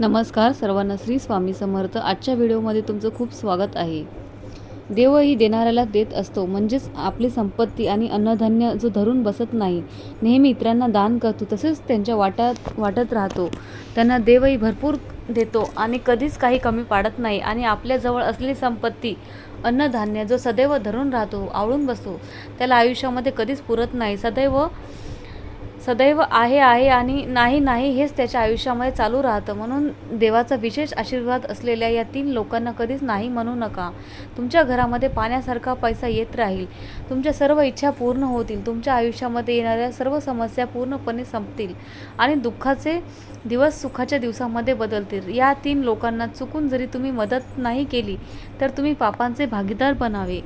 नमस्कार सर्वांना श्री स्वामी समर्थ. आजच्या व्हिडिओमध्ये तुमचं खूप स्वागत आहे. देवही देणाऱ्याला देत असतो म्हणजेच आपली संपत्ती आणि अन्नधान्य जो धरून बसत नाही नेहमी इतरांना दान करतो तसेच त्यांच्या वाटात वाटत राहतो. त्यांना देवही भरपूर देतो आणि कधीच काही कमी पाडत नाही आणि आपल्याजवळ असलेली संपत्ती अन्नधान्य जो सदैव धरून राहतो आवळून बसतो त्याला आयुष्यामध्ये कधीच पुरत नाही. सदैव सदैव आहे आहे आणि नाही नाही हेच त्याच्या आयुष्यामध्ये चालू राहतं. म्हणून देवाचा विशेष आशीर्वाद असलेल्या या तीन लोकांना कधीच नाही म्हणू नका. तुमच्या घरामध्ये पाण्यासारखा पैसा येत राहील. तुमच्या सर्व इच्छा पूर्ण होतील. तुमच्या आयुष्यामध्ये येणाऱ्या सर्व समस्या पूर्णपणे संपतील आणि दुःखाचे दिवस सुखाच्या दिवसामध्ये बदलतील. या तीन लोकांना चुकून जरी तुम्ही मदत नाही केली तर तुम्ही पापांचे भागीदार बनावे.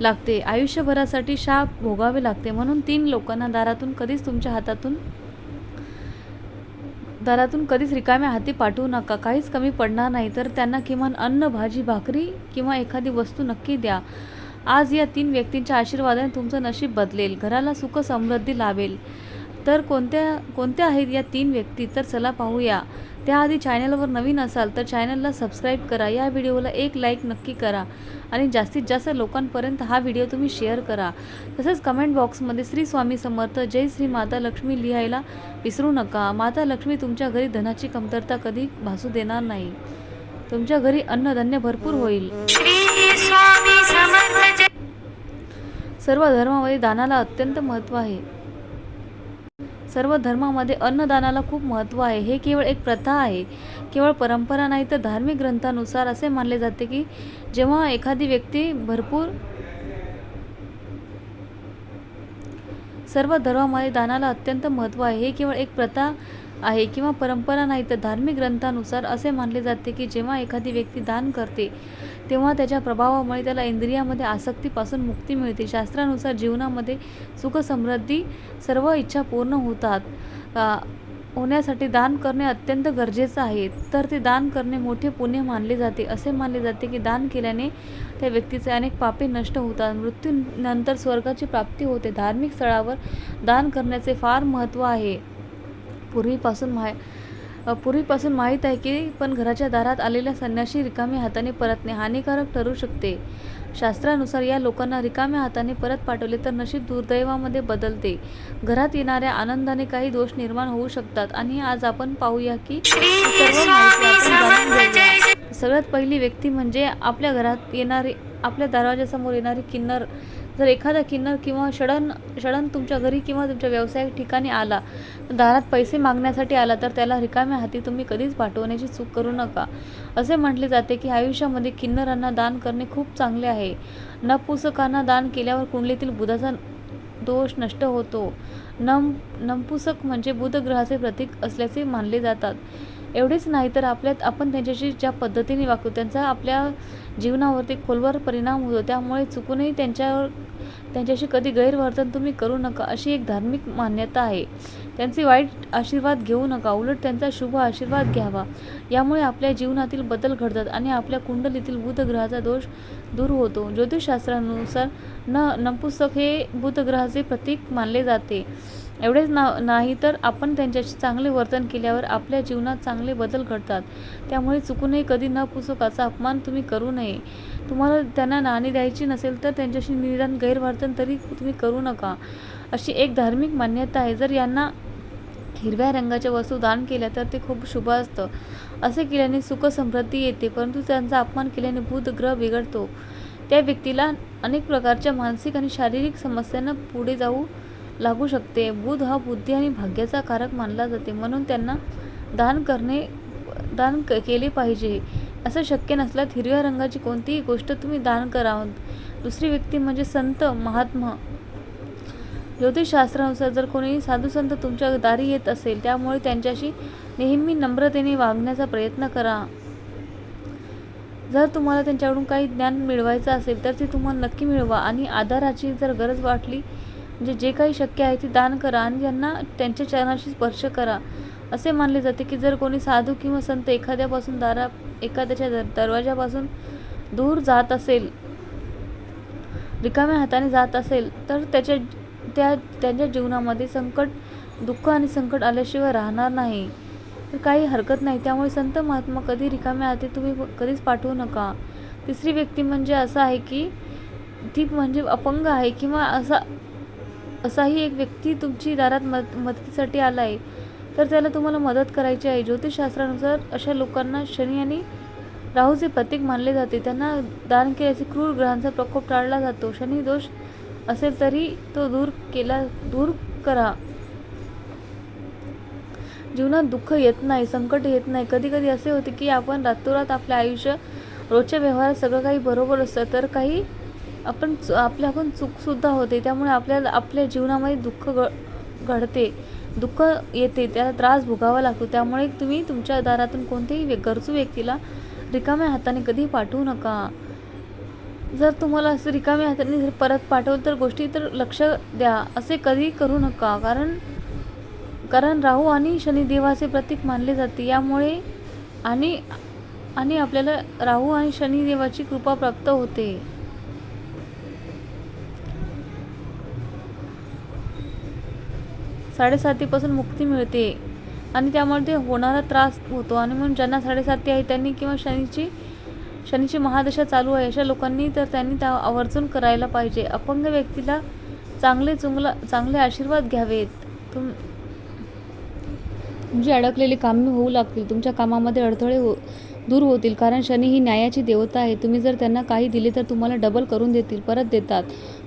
लागते. आयुष्यभरासाठी शाप भोगावे लागते. म्हणून तीन लोकांना दारातून कधीच तुमच्या हातातून दारातून कधीच रिकाम्या हाती पाठवू नका. काहीच कमी पडणार नाही. तर त्यांना किमान अन्न भाजी भाकरी किंवा एखादी वस्तू नक्की द्या. आज या तीन व्यक्तींच्या आशीर्वादाने तुमचं नशीब बदलेल. घराला सुख समृद्धी लाभेल तर कोणत्या कोणत्या आहेत या तीन व्यक्ती? तर चला पाहूया. त्याआधी चॅनलवर नवीन असाल तर चॅनलला सबस्क्राईब करा. या व्हिडिओला एक लाईक नक्की करा. आणि जास्तीत जास्त लोकांपर्यंत हा व्हिडिओ तुम्ही शेअर करा. तसंच कमेंट बॉक्समध्ये श्री स्वामी समर्थ जय श्री माता लक्ष्मी लिहायला विसरू नका. माता लक्ष्मी तुमच्या घरी धनाची कमतरता कधी भासू देणार नाही. तुमच्या घरी अन्नधान्य भरपूर होईल. सर्व धर्मामध्ये दानाला अत्यंत महत्त्व आहे. सर्व धर्मामध्ये अन्नदानाला खूप महत्त्व आहे. हे केवळ एक प्रथा आहे. केवळ परंपरा नाही तर धार्मिक ग्रंथानुसार असे मानले जाते की जेव्हा एखादी व्यक्ती भरपूर सर्व धर्मामध्ये दानाला अत्यंत महत्त्व आहे. हे केवळ एक प्रथा आहे किंवा परंपरा नाही तर धार्मिक ग्रंथानुसार असे मानले जाते की जेव्हा एखादी व्यक्ती दान करते तेव्हा त्याच्या प्रभावामुळे त्याला इंद्रियामध्ये आसक्तीपासून मुक्ती मिळते. शास्त्रानुसार जीवनामध्ये सुख समृद्धी सर्व इच्छा पूर्ण होतात. होण्यासाठी दान करणे अत्यंत गरजेचं आहे. तर ते दान करणे मोठे पुण्य मानले जाते. असे मानले जाते की दान केल्याने त्या व्यक्तीचे अनेक पापे नष्ट होतात. मृत्यूनंतर स्वर्गाची प्राप्ती होते. धार्मिक स्थळावर दान करण्याचे फार महत्त्व आहे. पूर्वीपासून माय पूर्वीपासून माहीत आहे की पण घराच्या दारात आलेल्या संन्याशी रिकाम्या हाताने परतणे हानिकारक ठरू शकते. शास्त्रानुसार या लोकांना रिकाम्या हाताने परत पाठवले तर नशीब दुर्दैवामध्ये बदलते. घरात येणाऱ्या आनंदाने काही दोष निर्माण होऊ शकतात. आणि आज आपण पाहूया की सर्व माहिती आपण जाणून घेऊया. सगळ्यात पहिली व्यक्ती म्हणजे आपल्या घरात येणारी आपल्या दरवाजासमोर येणारी किन्नर. जर एखादा किन्नर किंवा षडन षडन तुमच्या घरी किंवा तुमच्या व्यावसायिक ठिकाणी आला दारात पैसे मागण्यासाठी आला तर त्याला रिकाम्या हाती तुम्ही कधीच पाठवण्याची चूक करू नका. असे म्हटले जाते की आयुष्यामध्ये किन्नरांना दान करणे खूप चांगले आहे. नपुसकांना दान केल्यावर कुंडलीतील बुधाचा दोष नष्ट होतो. नम नमपुसक म्हणजे बुध ग्रहाचे प्रतीक असल्याचे मानले जातात. एवढेच नाही तर आपल्यात आपण त्यांच्याशी ज्या पद्धतीने वागतो त्यांचा आपल्या जीवनावरती खोलवर परिणाम होतो. त्यामुळे चुकूनही त्यांच्यावर त्यांच्याशी कधी गैरवर्तन तुम्ही करू नका अशी एक धार्मिक मान्यता आहे. त्यांचे वाईट आशीर्वाद घेऊ नका उलट त्यांचा शुभ आशीर्वाद घ्यावा. यामुळे आपल्या जीवनातील बदल घडतात आणि आपल्या कुंडलीतील बुधग्रहाचा दोष दूर होतो. ज्योतिषशास्त्रानुसार न नपुसक हे बुधग्रहाचे प्रतीक मानले जाते. एवढेच ना नाही तर आपण त्यांच्याशी चांगले वर्तन केल्यावर आपल्या जीवनात चांगले बदल घडतात. त्यामुळे चुकूनही कधी न पुस्तकाचा अपमान तुम्ही करू नये. तुम्हाला त्यांना नाणी द्यायची नसेल तर त्यांच्याशी निदान गैरवर्तन तरी तुम्ही करू नका. अशी एक धार्मिक मान्यता आहे. जर यांना हिरव्या रंगाच्या वस्तू दान केल्या तर ते खूप शुभ असतं. असे केल्याने सुख समृद्धी येते परंतु त्यांचा अपमान केल्याने बुध ग्रह बिघडतो. त्या व्यक्तीला अनेक प्रकारच्या मानसिक आणि शारीरिक समस्यांना पुढे जाऊ लागू शकते. बुध हा बुद्धी आणि भाग्याचा कारक मानला जाते म्हणून त्यांना दान करणे दान क केले पाहिजे. असं शक्य नसल्यास हिरव्या रंगाची कोणतीही गोष्ट तुम्ही दान करा दुसरी व्यक्ती म्हणजे संत महात्मा ज्योतिषशास्त्रानुसार जर कोणी साधू संत तुमच्या दारी येत असेल त्यामुळे त्यांच्याशी नेहमी नम्रतेने वागण्याचा प्रयत्न करा. जर तुम्हाला त्यांच्याकडून काही ज्ञान मिळवायचं असेल तर ते तुम्हाला नक्की मिळवा आणि आधाराची जर गरज वाटली म्हणजे जे काही शक्य आहे ते दान करा आणि त्यांना त्यांच्या चरणाशी स्पर्श करा. असे मानले जाते की जर कोणी साधू किंवा संत एखाद्यापासून दारा एखाद्याच्या दर दरवाजापासून दूर जात असेल रिकाम्या हाताने जात असेल तर त्याच्या त्या त्यांच्या जीवनामध्ये संकट दुःख आणि संकट आल्याशिवाय राहणार नाही. तर काही हरकत नाही. त्यामुळे संत महात्मा कधी रिकाम्या हाती तुम्ही कधीच पाठवू नका. तिसरी व्यक्ती म्हणजे असं आहे की ती म्हणजे अपंग आहे किंवा असा असाही एक व्यक्ती तुमची दारात मद मदतीसाठी आला आहे तर त्याला तुम्हाला मदत करायची आहे. ज्योतिषशास्त्रानुसार अशा लोकांना शनी आणि राहूचे प्रतीक मानले जाते. त्यांना दान केल्याचे क्रूर ग्रहांचा प्रकोप टाळला जातो. शनी दोष असेल तरी तो दूर केला दूर करा. जीवनात दुःख येत नाही संकट येत नाही. कधी कधी असे होते की आपण रातोरात आपलं आयुष्य रोजच्या व्यवहारात सगळं काही बरोबर असतं तर काही आपण चु- आपल्याकडून चूकसुद्धा होते. त्यामुळे आपल्याला आपल्या जीवनामध्ये दुःख घ घडते. दुःख येते त्याला त्रास भोगावा लागतो. त्यामुळे तुम्ही तुमच्या दारातून कोणत्याही व्य- गरजू व्यक्तीला रिकाम्या हाताने कधी पाठवू नका. जर तुम्हाला असं रिकाम्या हाताने जर परत पाठवलं तर गोष्टी तर लक्ष द्या. असे कधी करू नका. कारण कारण राहू आणि शनिदेवाचे प्रतीक मानले जाते. यामुळे आणि आणि आपल्याला राहू आणि शनिदेवाची कृपा प्राप्त होते. साडेसातीपासून मुक्ती मिळते. आणि त्यामुळे ते होणारा त्रास होतो. आणि म्हणून ज्यांना साडेसाती आहे त्यांनी किंवा शनीची शनीची महादशा चालू आहे. अशा लोकांनी तर त्यांनी त्या आवर्जून करायला पाहिजे. अपंग व्यक्तीला चांगले चुंगला चांगले आशीर्वाद घ्यावेत. तुम तुमची अडकलेली कामे होऊ लागतील. तुमच्या कामामध्ये अडथळे हो दूर होतील. कारण शनी ही न्यायाची देवता आहे. तुम्ही जर त्यांना काही दिले तर तुम्हाला डबल करून देतील परत देतात.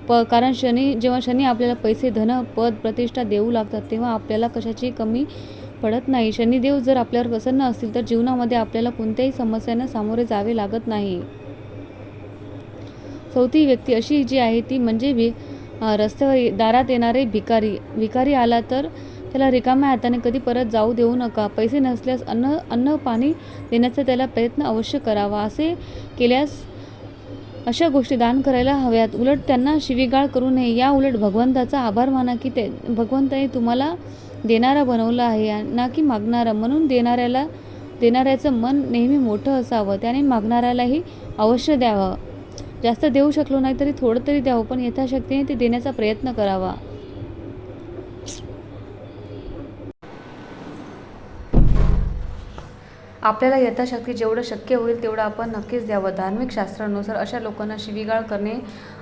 प कारण शनी जेव्हा शनी आपल्याला पैसे धन पद प्रतिष्ठा देऊ लागतात तेव्हा आपल्याला कशाची कमी पडत नाही. शनिदेव जर आपल्यावर प्रसन्न असतील तर जीवनामध्ये आपल्याला कोणत्याही समस्यांना सामोरे जावे लागत नाही. चौथी व्यक्ती अशी जी आहे ती म्हणजे वि रस्त्यावर दारात येणारे भिकारी. भिकारी आला तर त्याला रिकाम्या हाताने कधी परत जाऊ देऊ नका. पैसे नसल्यास अन्न अन्न पाणी देण्याचा त्याला प्रयत्न अवश्य करावा. असे केल्यास अशा गोष्टी दान करायला हव्यात. उलट त्यांना शिवीगाळ करू नये. या उलट भगवंताचा आभार माना की ते भगवंताने तुम्हाला देणारा बनवला आहे ना की मागणारा. म्हणून देणाऱ्याला देणाऱ्याचं मन नेहमी मोठं असावं. त्याने मागणाऱ्यालाही अवश्य द्यावं. जास्त देऊ शकलो नाही तरी थोडं तरी द्यावं पण यथाशक्तीने ते देण्याचा प्रयत्न करावा. आपल्याला यथाशक्ती जेवढं शक्य होईल तेवढं आपण नक्कीच द्यावं. धार्मिक शास्त्रानुसार अशा लोकांना शिवीगाळ करणे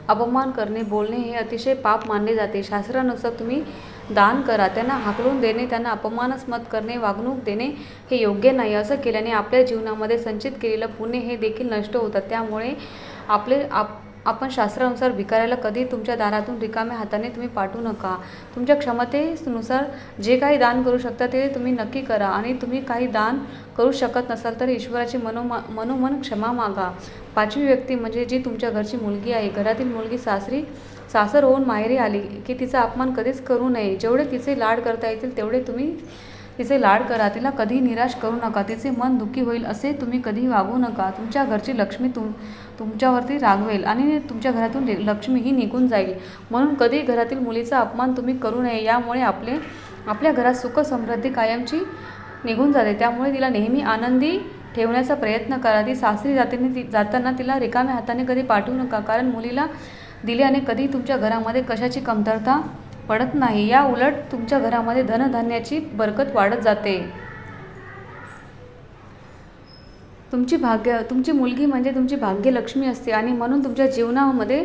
अपमान करणे बोलणे हे अतिशय पाप मानले जाते. शास्त्रानुसार तुम्ही दान करा त्यांना हाकलून देणे त्यांना अपमानस्मत करणे वागणूक देणे हे योग्य नाही. असं केल्याने आपल्या जीवनामध्ये संचित केलेलं पुण्य हे देखील नष्ट होतात. त्यामुळे आपले आप आपण शास्त्रानुसार भिकाऱ्याला कधी तुमच्या दारातून रिकाम्या हाताने तुम्ही पाठवू नका. तुमच्या क्षमतेनुसार जे काही दान करू शकता ते तुम्ही नक्की करा आणि तुम्ही काही दान करू शकत नसाल तर ईश्वराची मनोमा मनोमन क्षमा मागा. पाचवी व्यक्ती म्हणजे जी तुमच्या घरची मुलगी आहे. घरातील मुलगी सासरी सासर होऊन माहेरी आली की तिचा अपमान कधीच करू नये. जेवढे तिचे लाड करता येतील तेवढे तुम्ही तिचे लाड करा तिला कधी निराश करू नका तिचे मन दुःखी होईल असे तुम्ही कधी वागू नका. तुमच्या घरची लक्ष्मी तुम तुमच्यावरती रागवेल आणि तुमच्या घरातून लक्ष्मी ही निघून जाईल. म्हणून कधी घरातील मुलीचा अपमान तुम्ही करू नये यामुळे आपले आपल्या घरात सुख समृद्धी कायमची निघून जाते. त्यामुळे तिला नेहमी आनंदी ठेवण्याचा प्रयत्न करा. ती सासरी जातीने ती जाताना तिला रिकाम्या हाताने कधी पाठवू नका कारण मुलीला दिल्याने कधी तुमच्या घरामध्ये कशाची कमतरता पडत नाही. या उलट तुमच्या घरामध्ये धनधान्याची बरकत वाढत जाते. तुमची भाग्य तुमची मुलगी म्हणजे तुमची भाग्यलक्ष्मी असते आणि म्हणून तुमच्या जीवनामध्ये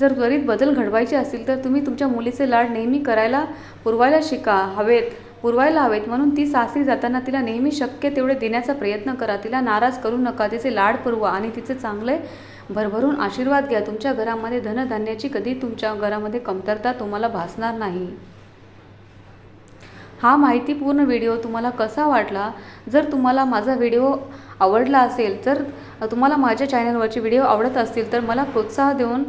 जर त्वरित बदल घडवायचे असतील तर तुम्ही तुमच्या मुलीचे लाड नेहमी करायला पुरवायला शिका. हवेत पुरवायला हवेत म्हणून ती सासरी जाताना तिला नेहमी शक्य तेवढे देण्याचा प्रयत्न करा. तिला नाराज करू नका. तिचे लाड पुरवा आणि तिचे चांगले भरभरून आशीर्वाद घ्या. तुमच्या घरामध्ये धनधान्याची कधी तुमच्या घरामध्ये कमतरता तुम्हाला भासणार नाही. हा माहितीपूर्ण व्हिडिओ तुम्हाला कसा वाटला? जर तुम्हाला माझा व्हिडिओ आवडला असेल तर तुम्हाला माझ्या चॅनलवरचे व्हिडिओ आवडत असतील तर मला प्रोत्साह देऊन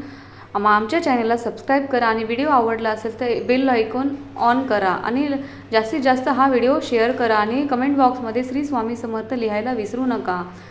आमच्या चॅनलला सबस्क्राईब करा आणि व्हिडिओ आवडला असेल तर बेल ऐकून ऑन करा आणि जास्तीत जास्त हा व्हिडिओ शेअर करा आणि कमेंट बॉक्समध्ये श्री स्वामी समर्थ लिहायला विसरू नका.